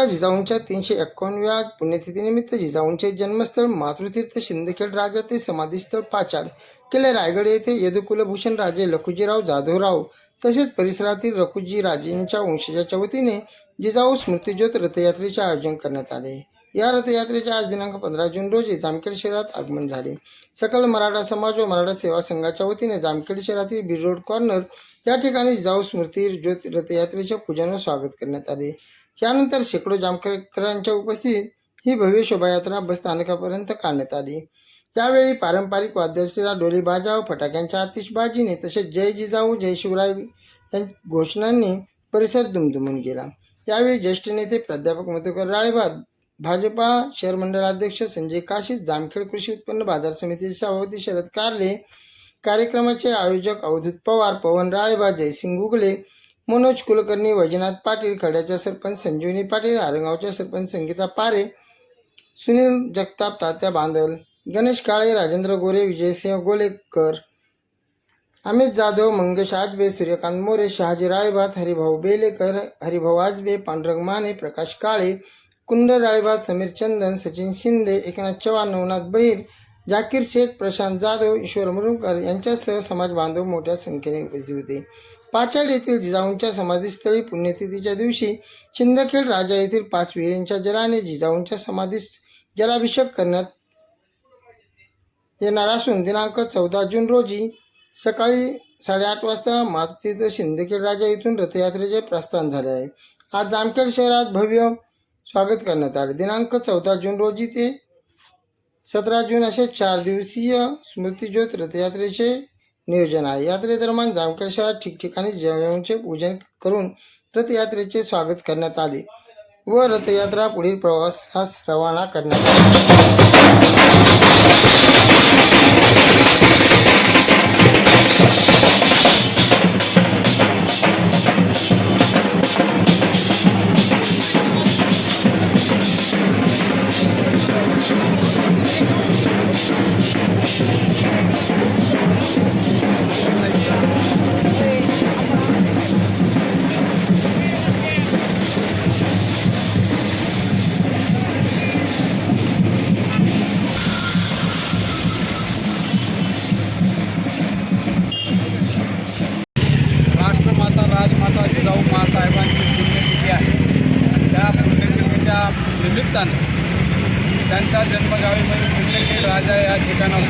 आता जिजाऊंच्या तीनशे एकोणव्या पुण्यतिथीनिमित्त जिजाऊंचे जन्मस्थळ मातृतीर्थ शिंदखेड राजा ते समाधीस्थळ पाचाड किल्ले रायगड येथे यदुकुलभूषण राजे लखुजीराव जाधवराव तसेच परिसरातील रखुजी राजेंच्या वंशजाच्या वतीने जिजाऊ स्मृतिज्योत रथयात्रेचे आयोजन करण्यात आले. या रथयात्रेचे आज दिनांक पंधरा जून रोजी जामखेड शहरात आगमन झाले. सकल मराठा समाज व मराठा सेवा संघाच्या वतीने जामखेड शहरातील बीड रोड कॉर्नर या ठिकाणी जिजाऊ स्मृती ज्योत रथयात्रेच्या पूजन व स्वागत करण्यात आले. यानंतर शेकडो जामकरांच्या उपस्थितीत ही भव्य शोभायात्रा बस स्थानकापर्यंत काढण्यात आली. त्यावेळी पारंपरिक वाद्यश्रीला डोली बाजा व फटाक्यांच्या आतिषबाजीने तसेच जय जिजाऊ जय शिवराय या घोषणांनी परिसर दुमदुमून गेला. यावेळी ज्येष्ठ नेते प्राध्यापक मधुकर राळेबाद भाजपा शहर मंडळाध्यक्ष संजय काशीद जामखेड कृषी उत्पन्न बाजार समितीचे सभापती शरद कारले कार्यक्रमाचे आयोजक अवधूत पवार पवन राळेबा जयसिंग गुगले मनोज कुलकर्णी वैजनाथ पाटील खड्याच्या सरपंच संजीवनी पाटील आरंगावच्या सरपंच संगीता पारे सुनील जगताप तात्या बांदल गणेश काळे राजेंद्र गोरे विजयसिंह गोलेकर अमित जाधव मंगेश आजबे सूर्यकांत मोरे शहाजी राळेभात हरिभाऊ बेलेकर हरिभाऊ आजबे पांडुरंग माने प्रकाश काळे कुंड राळेभात समीर चंदन सचिन शिंदे एकनाथ चव्हाण नवनाथ बहिर जाकीर शेख प्रशांत जाधव ईश्वर मुरुमकर यांच्यासह समाज बांधव मोठ्या संख्येने उपस्थित होते. पाचाड येथील जिजाऊंच्या समाधीस्थळी पुण्यतिथीच्या दिवशी शिंदखेड राजा येथील पाच विहिरींच्या जलाने जिजाऊंच्या समाधीस जलाभिषेक करण्यात येणार असून दिनांक चौदा जून रोजी सकाळी साडेआठ वाजता मातीत शिंदखेड राजा येथून रथयात्रेचे प्रस्थान झाले आहे. आज जामखेड शहरात भव्य स्वागत करण्यात आले. दिनांक चौदा जून रोजी ते सतरा जून असे चार दिवसीय स्मृतिज्योत रथयात्रेचे नियोजन आहे. यात्रेदरम्यान जामखेड शहरात ठिकठिकाणी जयंचे पूजन करून रथयात्रेचे स्वागत करण्यात आले व रथयात्रा पुढील प्रवासास रवाना करण्यात आली. निमित्तानं त्यांच्या जन्मगावीमध्ये म्हणजे राजा या ठिकाणावर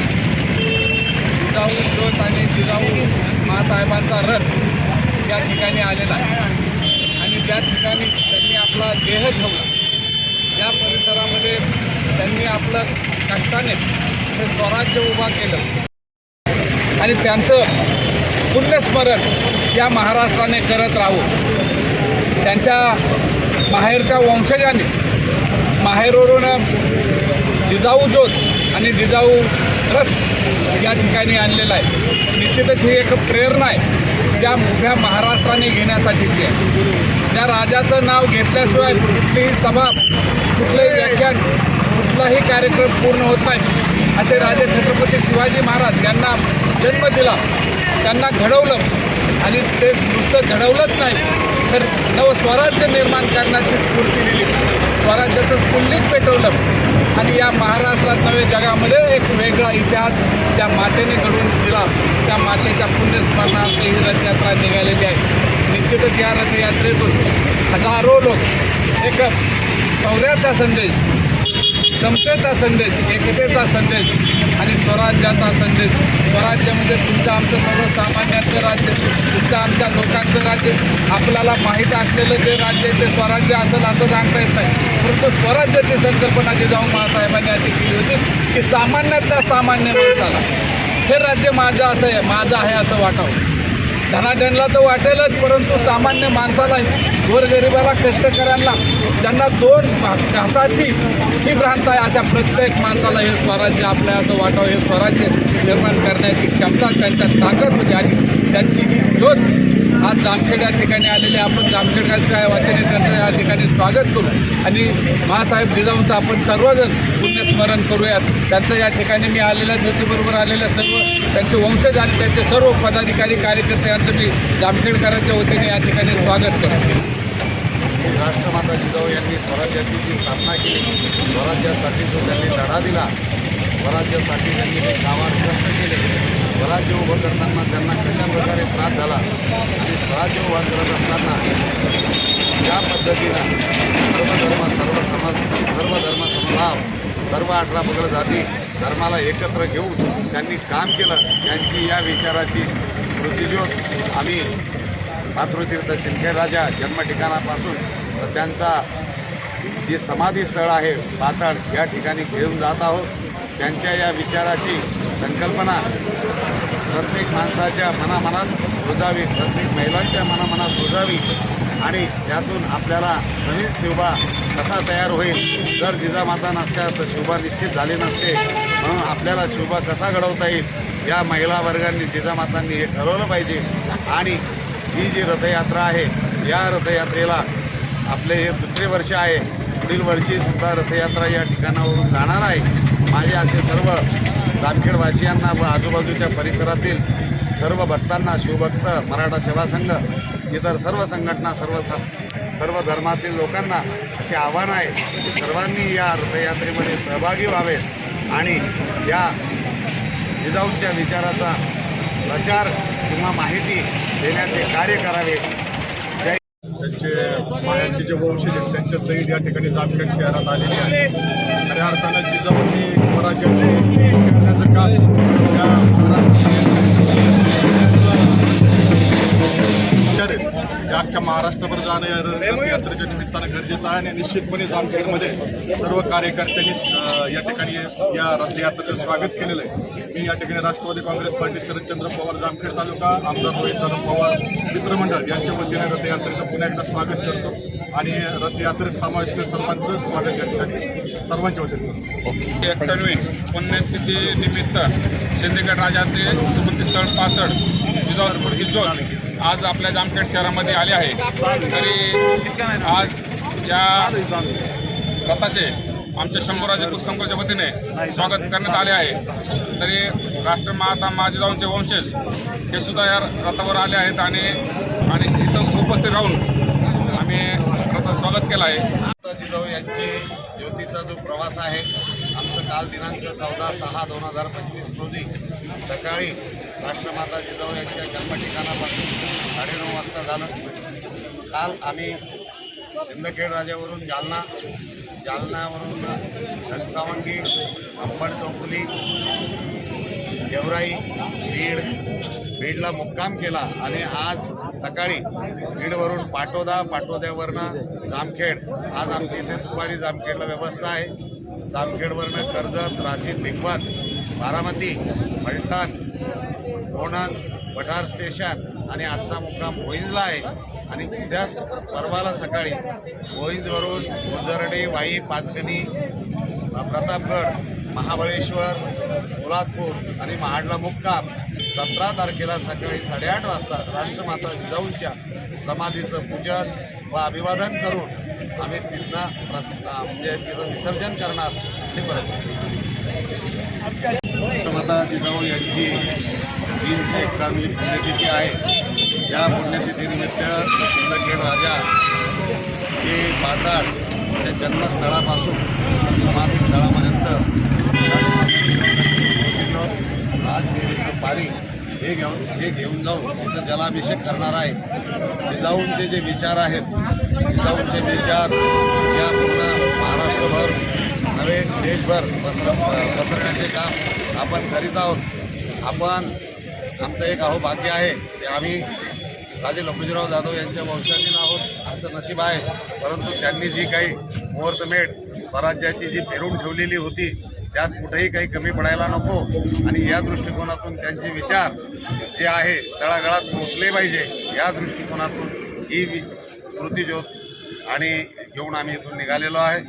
जिजाऊ जोत आणि जिजाऊ मासाहेबांचा रथ या ठिकाणी आलेला आहे. आणि त्या ठिकाणी त्यांनी आपला देह ठेवला या परिसरामध्ये त्यांनी आपलं कष्टाने हे स्वराज्य उभा केलं. आणि त्यांचं पुण्यस्मरण या महाराष्ट्राने करत राहू. त्यांच्या बाहेरच्या वंशजाने माहेरवरून जिजाऊ ज्योत आणि जिजाऊ रस या ठिकाणी आणलेला आहे. निश्चितच ही एक प्रेरणा आहे. त्या मोठ्या महाराष्ट्राने घेण्यासाठीची आहे. त्या राजाचं नाव घेतल्याशिवाय कुठलीही सभा कुठलंही व्याख्यान कुठलाही कार्यक्रम पूर्ण होत नाही. असे राजे छत्रपती शिवाजी महाराज यांना जन्म दिला. त्यांना घडवलं. आणि ते नुसतं घडवलंच नाही तर नवस्वराज्य निर्माण करण्याची स्फूर्ती दिली. स्वराज्याचं स्फुल्लिंग पेटवलं. आणि या महाराष्ट्रात नव्हे जगामध्ये एक वेगळा इतिहास त्या मातेने घडून दिला. त्या मातेच्या पुण्यस्मरणार्थ ही रथयात्रा निघालेली आहे. निश्चितच या रथयात्रेतून हजारो लोक एक शौर्याचा संदेश समतेचा संदेश एकतेचा संदेश आणि स्वराज्याचा संदेश. स्वराज्य म्हणजे तुमचं आमचं सर्वसामान्यांचं राज्य तुमचं आमच्या लोकांचं राज्य. आपल्याला माहीत असलेलं जे राज्य ते स्वराज्य असेल असं सांगता येत नाही. परंतु स्वराज्याची संकल्पना जाऊन महासाहेबांनी अशी केली होती की सामान्यातल्या सामान्य माणसाला हे राज्य माझं असं आहे माझं आहे असं वाटावं. धनाढ्यांना तर वाटेलच परंतु सामान्य माणसाला गोरगरिबाला कष्टकऱ्यांना ज्यांना दोन घासाची ही भ्रांत आहे. अशा प्रत्येक माणसाला हे स्वराज्य आपल्या असं वाटावं हे स्वराज्य निर्माण करण्याची क्षमता त्यांच्यात ताकद होती. आणि त्यांची ही ज्योत आज जामखेड या ठिकाणी आलेली आपण जामखेडच्या वाचने त्यांचं या स्वागत करू. आणि महासाहेब जिजाऊंचं आपण सर्वजण पुण्यस्मरण करूयात. त्यांचं या ठिकाणी मी आलेल्या ज्योतीबरोबर आलेल्या सर्व त्यांचे वंशज आणि त्यांचे सर्व पदाधिकारी कार्यकर्ते यांचं मी जामखेडकरांच्या वतीने या ठिकाणी स्वागत करतो राष्ट्रमाता जिजाऊ यांनी स्वराज्याची जी स्थापना केली स्वराज्यासाठी जो त्यांनी लढा दिला स्वराज्यासाठी त्यांनी जे कामात कष्ट केले. स्वराज्य उभं करताना त्यांना कशा प्रकारे त्रास झाला आणि स्वराज्य उभा करत असताना ज्या पद्धतीनं सर्व धर्म सर्व समाज सर्व धर्म समभाव सर्व अठरा पगड जाती धर्माला एकत्र घेऊन त्यांनी काम केलं त्यांची या विचाराची स्मृतिज्योत आम्ही मातृतीर्थ सिंदखेड राजा जन्मठिकाणापासून तर त्यांचा जे समाधी स्थळ आहे पाचाड या ठिकाणी घेऊन जात आहोत. त्यांच्या या विचाराची संकल्पना प्रत्येक माणसाच्या मनामनात रुजावी प्रत्येक महिलांच्या मनामनात रुजावी आणि त्यातून आपल्याला नवीन शिवबा कसा तयार होईल जर जिजामाता नसत्या तर शिवबा निश्चित झाली नसते. म्हणून आपल्याला शिवबा कसा घडवता येईल या महिला वर्गांनी जिजामातांनी हे ठरवलं पाहिजे. आणि ही जी रथयात्रा आहे या रथयात्रेला आपले हे दुसरे वर्ष आहे. पुढील वर्षी सुद्धा रथयात्रा या ठिकाणावरून जाणार आहे. माझे असे सर्व जामखेडवासियांना व आजूबाजूच्या परिसरातील सर्व भक्तांना शिवभक्त मराठा सेवा संघ इतर सर्व संघटना सर्व स- सर्व धर्मातील लोकांना असे आव्हान आहे की सर्वांनी या रथयात्रेमध्ये सहभागी व्हावे आणि या जिजाऊंच्या विचाराचा प्रचार किंवा माहिती देण्याचे कार्य करावे. त्यांचे मायांचे जे वंशज आहेत त्यांच्या सहित या ठिकाणी जामखेड शहरात आलेले आहे. खऱ्या अर्थानं जिजाऊंनी स्वराज्याचे घेतण्याचं काम या महाराष्ट्र अख्ख्या महाराष्ट्रभर जाणं या रथयात्रेच्या निमित्तानं गरजेचं आहे आणि निश्चितपणे जामखेडमध्ये सर्व कार्यकर्त्यांनी या ठिकाणी या रथयात्रेचं स्वागत केलेलं आहे. मी या ठिकाणी राष्ट्रवादी काँग्रेस पार्टी शरदचंद्र पवार जामखेड तालुका आमदार रोहितदादा पवार मित्रमंडळ यांच्या वतीने रथयात्रेचं पुन्हा एकदा स्वागत करतो आणि रथयात्रेत समाविष्ट सर्वांचं स्वागत या ठिकाणी सर्वांच्या वतीने करतो. पुण्यतिथी निमित्त सिंदखेड राजाचे स्मृतीस्थळ पाचड जिजाऊ स्मृती आज आपल्या जामखेड शहरामध्ये आले आहे. तरी आज या रथाचे आमच्या शंभूराजे कुस्संघाच्या वतीने स्वागत करण्यात आले आहे. तरी राष्ट्रमाता माजीरावांचे वंशज हे सुद्धा या रथावर आले आहेत आणि आणि इथं उपस्थित राहून आम्ही रथात स्वागत केलं आहे. जिजाऊ यांचे ज्योतीचा जो प्रवास आहे आमचं काल दिनांक चौदा सहा दोन हजार पंचवीस रोजी सकाळी राष्ट्रमाता जिजाऊ यांच्या जन्मठिकाणापासून साडेनऊ वाजता झालं. काल आम्ही सिंदखेड राजावरून जालना जालन्यावरून घनसावंगी अंबड चौकुली देवराई बीड बीडला मुक्काम केला आणि आज सकाळी बीडवरून पाटोदा पाटोद्यावरनं जामखेड आज आमच्या इथे दुपारी जामखेडला व्यवस्था आहे. जामखेडवरनं कर्जत राशीन भिगवण बारामती फलटण कोणन भटार स्टेशन आणि आजचा मुक्काम भोईंजला आहे. आणि उद्या स- परवाला सकाळी भोईंजवरून ओझरडे वाई पाचगणी प्रतापगड महाबळेश्वर पोलादपूर आणि महाडला मुक्काम सतरा तारखेला सकाळी साडेआठ वाजता राष्ट्रमाता जिजाऊंच्या समाधीचं पूजन व अभिवादन करून आम्ही तिथनं प्रस म्हणजे तिचं विसर्जन करणार आणि परत. राष्ट्रमाता जिजाऊ यांची तीनशे एकावन्नवी पुण्यतिथी आहे. या पुण्यतिथीनिमित्त सिंदखेड राजा हे पाचाड त्या जन्मस्थळापासून समाधीस्थळापर्यंत समाधी स्थळापर्यंत राजगिरीचं पाणी हे घेऊन हे घेऊन जाऊन तिथं जलाभिषेक करणार आहे. जिजाऊंचे जे विचार आहेत जिजाऊंचे विचार या पूर्ण महाराष्ट्र देशभर पसर पसरण्याचे काम आपण करीत आहोत. आपण आमचं एक अहो भाग्य आहे की आम्ही राजे लखुजीराव जाधव यांच्या वंशातील आहोत. आमचं नशीब आहे. परंतु त्यांनी जी काही मुहूर्तमेढ स्वराज्याची जी फिरून ठेवलेली होती त्यात कुठेही काही कमी पडायला नको. आणि या दृष्टिकोनातून त्यांचे विचार जे आहे तळागाळात पोचले पाहिजे. या दृष्टिकोनातून ही स्मृतीज्योत आणि घेऊन आम्ही इथून निघालेलो आहे.